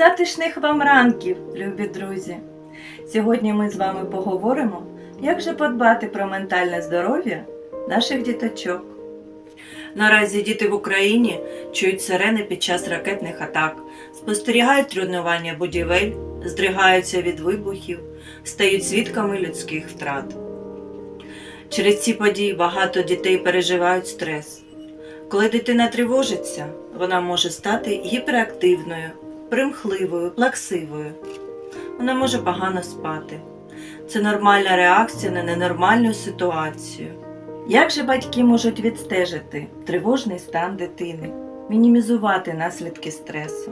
Затишних вам ранків, любі друзі! Сьогодні ми з вами поговоримо, як же подбати про ментальне здоров'я наших діточок. Наразі діти в Україні чують сирени під час ракетних атак, спостерігають руйнування будівель, здригаються від вибухів, стають свідками людських втрат. Через ці події багато дітей переживають стрес. Коли дитина тривожиться, вона може стати гіперактивною, примхливою, плаксивою. Вона може погано спати. Це нормальна реакція на ненормальну ситуацію. Як же батьки можуть відстежити тривожний стан дитини, мінімізувати наслідки стресу?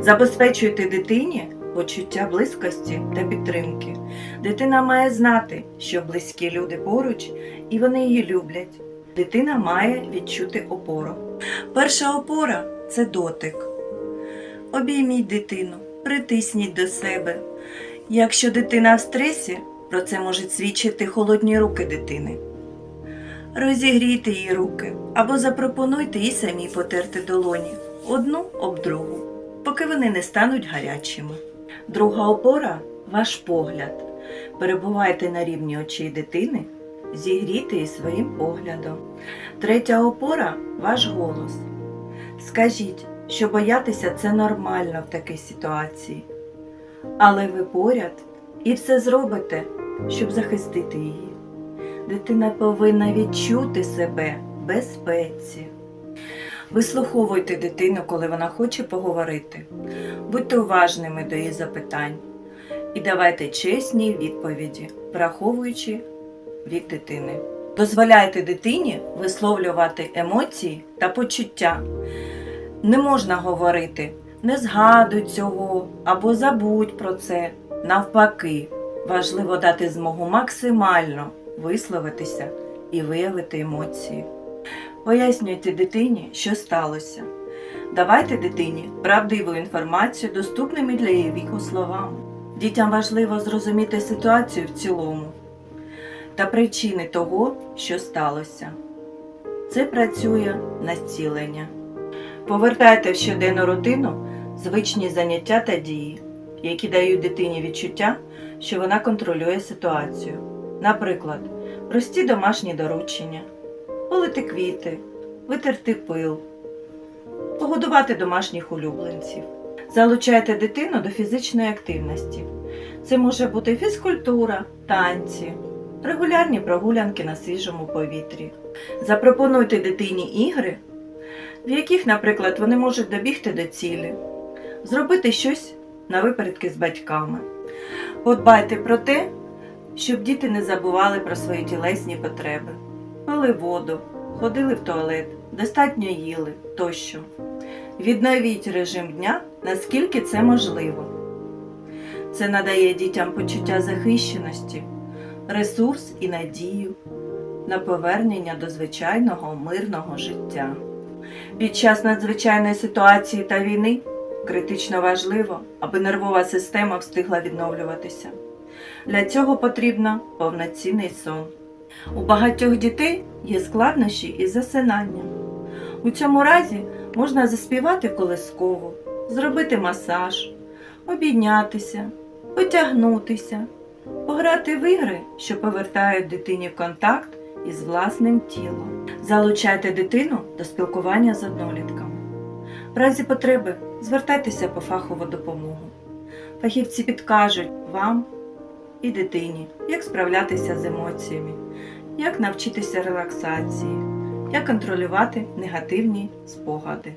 Забезпечуйте дитині почуття близькості та підтримки. Дитина має знати, що близькі люди поруч і вони її люблять. Дитина має відчути опору. Перша опора це дотик. Обійміть дитину, притисніть до себе. Якщо дитина в стресі, про це можуть свідчити холодні руки дитини. Розігрійте її руки або запропонуйте їй самі потерти долоні одну об другу, поки вони не стануть гарячими. Друга опора ваш погляд. Перебувайте на рівні очей дитини, зігрійте її своїм поглядом. Третя опора ваш голос. Скажіть, що боятися це нормально в такій ситуації. Але ви поряд і все зробите, щоб захистити її. Дитина повинна відчути себе в безпеці. Вислуховуйте дитину, коли вона хоче поговорити. Будьте уважними до її запитань і давайте чесні відповіді, враховуючи вік дитини. Дозволяйте дитині висловлювати емоції та почуття. Не можна говорити не згадуй цього або забудь про це. Навпаки, важливо дати змогу максимально висловитися і виявити емоції. Пояснюйте дитині, що сталося. Давайте дитині правдиву інформацію доступними для її віку словами. Дітям важливо зрозуміти ситуацію в цілому та причини того, що сталося. Це працює на зцілення. Повертайте в щоденну рутину звичні заняття та дії, які дають дитині відчуття, що вона контролює ситуацію. Наприклад, прості домашні доручення, полити квіти, витерти пил, погодувати домашніх улюбленців. Залучайте дитину до фізичної активності. Це може бути фізкультура, танці, регулярні прогулянки на свіжому повітрі. Запропонуйте дитині ігри, в яких, наприклад, вони можуть добігти до цілі, зробити щось на випередки з батьками. Подбайте про те, щоб діти не забували про свої тілесні потреби, пили воду, ходили в туалет, достатньо їли тощо. Відновіть режим дня, наскільки це можливо. Це надає дітям почуття захищеності, ресурс і надію на повернення до звичайного мирного життя. Під час надзвичайної ситуації та війни критично важливо, аби нервова система встигла відновлюватися. Для цього потрібно повноцінний сон. У багатьох дітей є складнощі із засинанням. У цьому разі можна заспівати колискову, зробити масаж, обійнятися, потягнутися, пограти в ігри, що повертають дитині контакт із власним тілом. Залучайте дитину до спілкування з однолітками. В разі потреби звертайтеся по фахову допомогу. Фахівці підкажуть вам і дитині, як справлятися з емоціями, як навчитися релаксації, як контролювати негативні спогади.